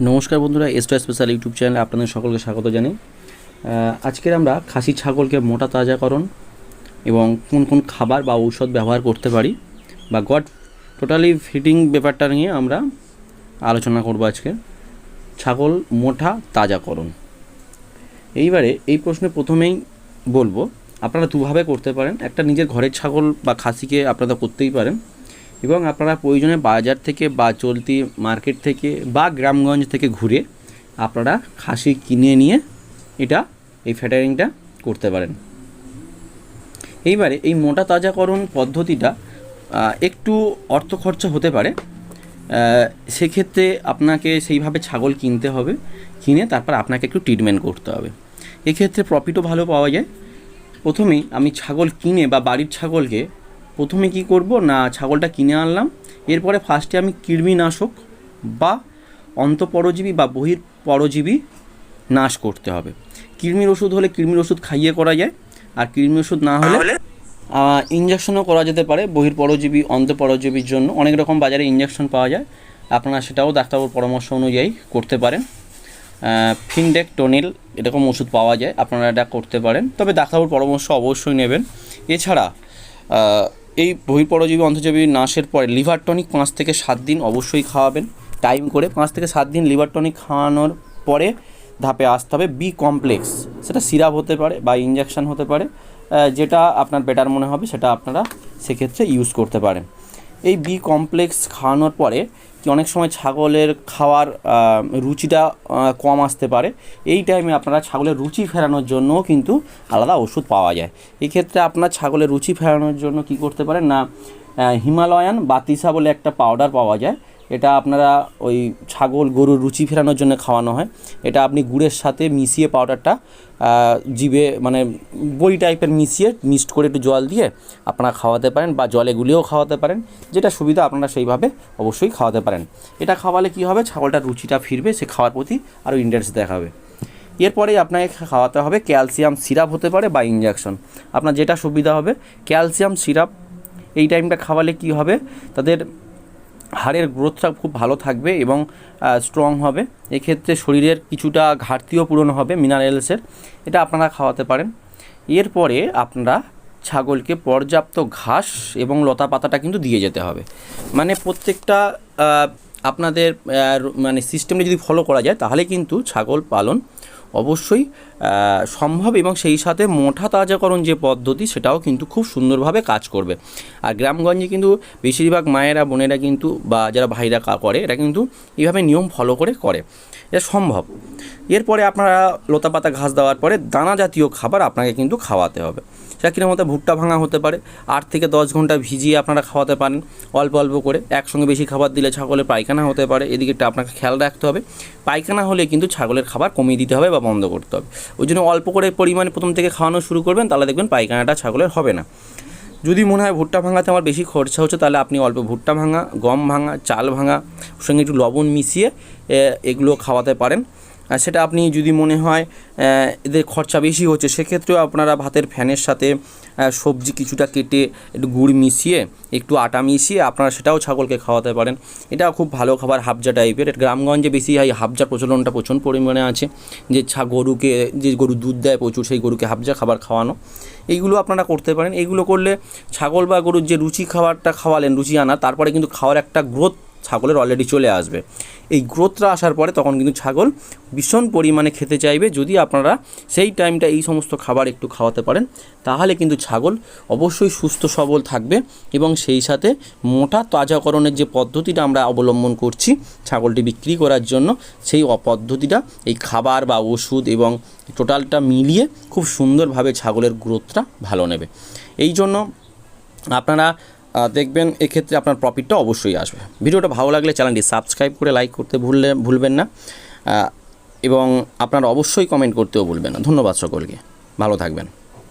নমস্কার বন্ধুরা এসটো special YouTube চ্যানেলে আপনাদের সকলকে স্বাগত আহ, আজকের আমরা খাসি ছাগলকে মোটা তাজাকরণ এবং কোন কোন খাবার বা ঔষধ ব্যবহার করতে পারি বা গড টোটালি ফিটিং ব্যাপারটা নিয়ে আমরা আলোচনা করব আজকে। ছাগল মোটা তাজাকরণ। এইবারে এই প্রশ্নে প্রথমেই বলব আপনারা দুভাবে করতে পারেন। একটা নিজের ঘরের ছাগল বা খাসিকে আপনারা করতেই পারেন। এবং আপনারা প্রয়োজনে বাজার থেকে বা চলতি মার্কেট থেকে বা গ্রামগঞ্জ থেকে ঘুরে আপনারা খাসি কিনে নিয়ে এটা এই ফ্যাটারিংটা করতে পারেন। এইবারে এই মোটা তাজাকরণ পদ্ধতিটা একটু অর্থ খরচা হতে পারে। সেক্ষেত্রে আপনাকে সেইভাবে ছাগল কিনতে হবে, কিনে তারপর আপনাকে একটু ট্রিটমেন্ট করতে হবে। এক্ষেত্রে প্রফিটও ভালো পাওয়া যায়। প্রথমেই আমি ছাগল কিনে বা বাড়ির ছাগলকে প্রথমে কি করব? না ছাগলটা কিনে আনলাম। এরপরে ফার্স্টে আমি কৃমিনাশক বা অন্তঃপরজীবী বা বহির পরজীবী নাশ করতে হবে। কৃমির ওষুধ হলে কৃমির ওষুধ খাইয়ে করা যায়। আর কৃমির ওষুধ না হলে ইঞ্জেকশনও করা যেতে পারে বহির পরজীবী অন্তঃপরজীবীর জন্য। অনেক রকম বাজারে ইঞ্জেকশন পাওয়া যায়। আপনারা সেটাও ডাক্তারবাবুর পরামর্শ অনুযায়ী করতে পারেন। ফিনডেক টোনিল এরকম ওষুধ পাওয়া যায়। আপনারা এটা করতে পারেন। তবে ডাক্তারবাবুর পরামর্শ অবশ্যই নেবেন। এছাড়া এই বহিঃপরজীবী অন্তর্জীবী নাশের পরে লিভার টনিক পাঁচ থেকে সাত দিন অবশ্যই খাওয়াবেন। টাইম করে পাঁচ থেকে সাত দিন লিভার টনিক খাওয়ানোর পরে ধাপে আসতে হবে। B complex. সেটা সিরাপ হতে পারে বা ইঞ্জেকশান হতে পারে। যেটা আপনার বেটার মনে হবে সেটা আপনারা সেক্ষেত্রে ইউজ করতে পারেন। এই বি কমপ্লেক্স খাওয়ানোর পরে কি অনেক সময় ছাগলের খাওয়ার রুচিটা কম আসতে পারে। এই টাইমে আপনারা ছাগলের রুচি ফেরানোর জন্যও কিন্তু আলাদা ওষুধ পাওয়া যায়। এক্ষেত্রে ক্ষেত্রে আপনার ছাগলের রুচি ফেরানোর জন্য কি করতে পারেন না হিমালয়ান বাতিসা বলে একটা পাউডার পাওয়া যায়। এটা আপনারা ওই ছাগল, গরুর রুচি ফেরানোর জন্য খাওয়ানো হয়। এটা আপনি গুড়ের সাথে মিশিয়ে পাউডারটা জিভে মানে বড়ি টাইপের মিশিয়ে মিক্সড করে একটু জল দিয়ে আপনারা খাওয়াতে পারেন বা জলে গুলিয়েও খাওয়াতে পারেন। যেটা সুবিধা আপনারা সেইভাবে অবশ্যই খাওয়াতে পারেন। এটা খাওয়ালে কি হবে? ছাগলটার রুচিটা ফিরবে, সে খাওয়ার প্রতি আরও ইন্টারেস্ট দেখাবে। এরপরেই আপনাকে খাওয়াতে হবে ক্যালসিয়াম সিরাপ হতে পারে বা ইঞ্জেকশন আপনার যেটা সুবিধা হবে ক্যালসিয়াম সিরাপ এই টাইমটা খাওয়ালে কি হবে? তাদের হাড়ের গ্রোথটা খুব ভালো থাকবে এবং স্ট্রং হবে। এক্ষেত্রে শরীরের কিছুটা ঘাটতিও পূরণ হবে মিনারেলসের এটা আপনারা খাওয়াতে পারেন। এরপরে আপনারা ছাগলকে পর্যাপ্ত ঘাস এবং লতা পাতাটা কিন্তু দিয়ে যেতে হবে। মানে প্রত্যেকটা আপনাদের মানে সিস্টেমটা যদি ফলো করা যায়, তাহলে কিন্তু ছাগল পালন অবশ্যই সম্ভব এবং সেই সাথে মোটা তাজাকরণ যে পদ্ধতি সেটাও কিন্তু খুব সুন্দরভাবে কাজ করবে। আর গ্রামগঞ্জে কিন্তু বেশিরভাগ মায়েরা, বোনেরা কিন্তু বা যারা ভাইরা করে এটা কিন্তু এইভাবে নিয়ম ফলো করে করে। এটা সম্ভব। এরপরে আপনারা লতাপাতা ঘাস দেওয়ার পরে দানা জাতীয় খাবার আপনাকে কিন্তু খাওয়াতে হবে। সেটা কীরকম হতে ভুট্টা ভাঙা হতে পারে, আট থেকে দশ ঘণ্টা ভিজিয়ে আপনারা খাওয়াতে পারেন। অল্প অল্প করে একসঙ্গে বেশি খাবার দিলে ছাগলের পায়খানা হতে পারে। এদিকেটা আপনাকে খেয়াল রাখতে হবে। পায়খানা হলে কিন্তু ছাগলের খাবার কমিয়ে দিতে হবে বা বন্ধ করতে হবে। ওই জন্য অল্প করে পরিমাণে প্রথম থেকে খাওয়ানো শুরু করবেন, তাহলে দেখবেন পায়খানাটা ছাগলের হবে না। যদি মনে হয় ভুট্টা ভাঙাতে আমার বেশি খরচা হচ্ছে, তাহলে আপনি অল্প ভুট্টা ভাঙা, গম ভাঙা, চাল ভাঙা সঙ্গে একটু লবণ মিশিয়ে এগুলো খাওয়াতে পারেন। সেটা আপনি যদি মনে হয় এদের খরচা বেশি হচ্ছে, সেক্ষেত্রেও আপনারা ভাতের ফ্যানের সাথে সবজি কিছুটা কেটে একটু গুড় মিশিয়ে, একটু আটা মিশিয়ে আপনারা সেটাও ছাগলকে খাওয়াতে পারেন। এটা খুব ভালো খাবার হাবজা টাইপের। গ্রামগঞ্জে বেশি এই হাবজা প্রচলনটা প্রচুর পরিমাণে আছে। যে ছা, গরুকে, যে গরু দুধ দেয় প্রচুর, সেই গরুকে হাবজা খাবার খাওয়ানো। এইগুলো আপনারা করতে পারেন। এইগুলো করলে ছাগল বা গরুর যে রুচি খাবারটা খাওয়ালেন, রুচি আনা, তারপরে কিন্তু খাওয়ার একটা গ্রোথ ছাগলের অলরেডি চলে আসবে। এই গ্রোথটা আসার পরে তখন কিন্তু ছাগল ভীষণ পরিমাণে খেতে চাইবে। যদি আপনারা সেই টাইমটা এই সমস্ত খাবার একটু খাওয়াতে পারেন, তাহলে কিন্তু ছাগল অবশ্যই সুস্থ, সবল থাকবে এবং সেই সাথে মোটা, তাজাকরণের যে পদ্ধতিটা আমরা অবলম্বন করছি ছাগলটি বিক্রি করার জন্য, সেই পদ্ধতিটা এই খাবার বা ওষুধ এবং টোটালটা মিলিয়ে খুব সুন্দরভাবে ছাগলের গ্রোথটা ভালো নেবে। এই জন্য আপনারা দেখবেন এক্ষেত্রে আপনার প্রফিটটা অবশ্যই আসবে। ভিডিওটা ভালো লাগলে চ্যানেলটি সাবস্ক্রাইব করে লাইক করতে ভুললে, ভুলবেন না। এবং আপনারা অবশ্যই কমেন্ট করতেও ভুলবেন না। ধন্যবাদ সকলকে। ভালো থাকবেন।